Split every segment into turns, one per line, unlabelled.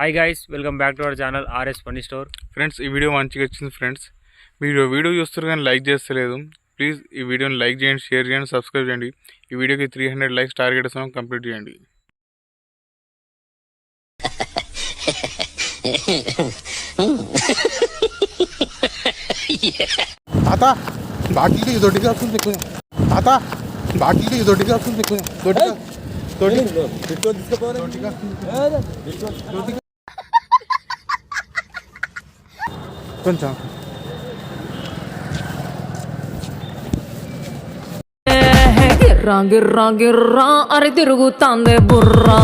Hi guys welcome back to our channel RS Phani store
friends ఈ video మంచిగా వచ్చింది friends మీరు video చూస్తారు కానీ లైక్ చేస్తలేదు. ప్లీజ్ ఈ వీడియోని లైక్ చేయండి షేర్ చేయండి సబ్స్క్రైబ్ చేయండి. ఈ వీడియోకి త్రీ హండ్రెడ్ లైక్స్ టార్గెట్ ఇస్తాం కంప్లీట్ చేయండి. తాత బాటిల్కి దొడ్డిగా వస్తుంది కొంచెం తాత దొడ్డిగా వస్తుంది కొంచెం దొడ్డిగా దొడ్డి కొంచెం
గిర్రా గిర్రా అరి తిరుగుతాందే బుర్రా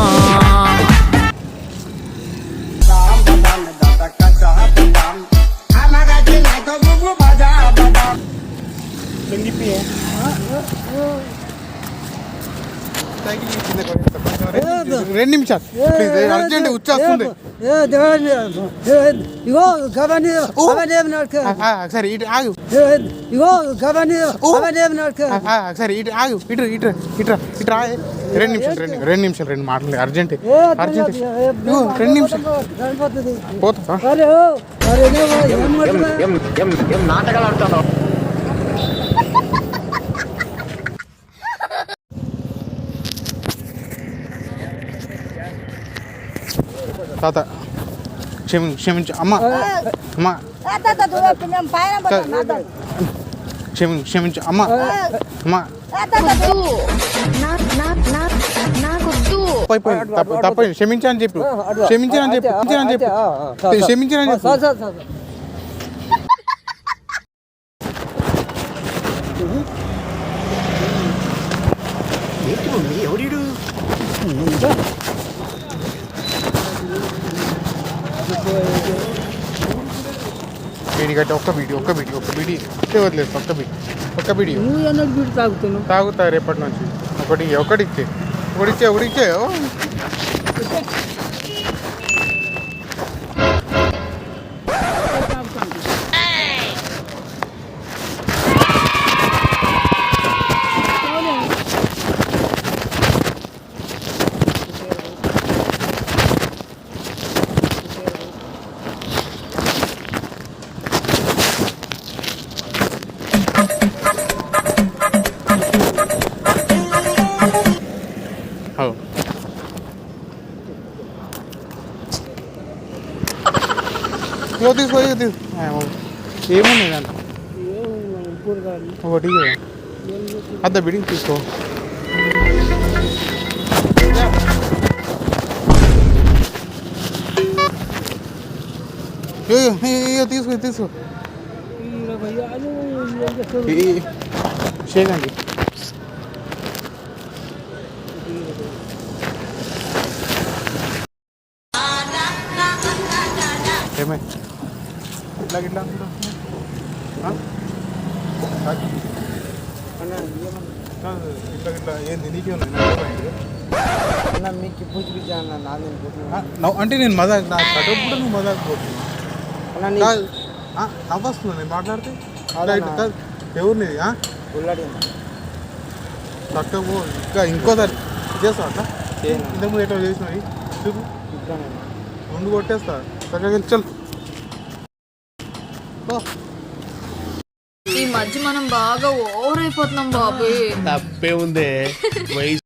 రెండు నిమిషాలు అర్జెంట్ వచ్చేస్తుంది
ఇగో గవని అవన్నీ నడక
సరే ఇటు ఆగు
ఇగో గవని అవన్నీ నడక
సరే ఇటు ఆగు ఇటు ఇటు ఇటు ఇటు రా రెండు నిమిషాలు రెండు రెండు నిమిషాలు రెండు మాటలు అర్జెంట్ అర్జెంట్ రెండు నిమిషాలు పోతా
అరే నువ్వు ఏం మాట్లాడుతున్నావు?
తాత. క్షమి క్షమించు. అమ్మ. అమ్మ. క్షమి క్షమించు. అమ్మ. అమ్మ. పోయి పోయి. తప్పు తప్ప క్షమించని చెప్పు. క్షమించని చెప్పు క్షమించని చెప్పు. క్షమించని చెప్పు.
Sir, sir.
దీనికంటే ఒక్క వీడియో ఒక్క వీడియో ఒక్క వీడియో. ఇస్తే వదిలేదు ఒక్క వీడియో ఒక్క
నువ్వు బీడి తాగుతున్నావు.
తాగుతా రేపటి నుంచి. ఒకటి ఒకటి ఇచ్చే. ఒకటి ఇచ్చే ఒకటి ఇచ్చే. ఇగో తీసుకో ఇగో తీసుకో ఆ, ఓ. ఏమున్నాయి దాంట్లో ఒకటి ఇయ్యో. అద్ద బిడింగ్ తీసుకో ఇయ్యో, ఇయ్యో, ఇయ్యో, తీసుకో తీసుకో ఈ- చేయకండి ఏమే ఇట్లా? కాదు, ఇట్లా ఇట్లా ఏంది నీకే?
అన్న మీకు పూజ పూజ అన్న
నవ్వు- అంటే నేను మజాక్ నా కడుపు కూడా నువ్వు మజాక్ పోతున్నా
అన్న నీ
కాదు ఆ, నవ్వొస్తుందా? నేను మాట్లాడితే? కాదు ఎవరిని పో ఇంకా ఇంకోసారి చేస్తావు అట్లా? ఇంతకుముందు ఎట్లా చేసినావు? చూపు ముందు కొట్టేస్తా చల్. పో.
ఈ మధ్య మనం బాగా ఓవర్ అయిపోతున్నాం బాబు.
తప్పే ఉందే. వయసు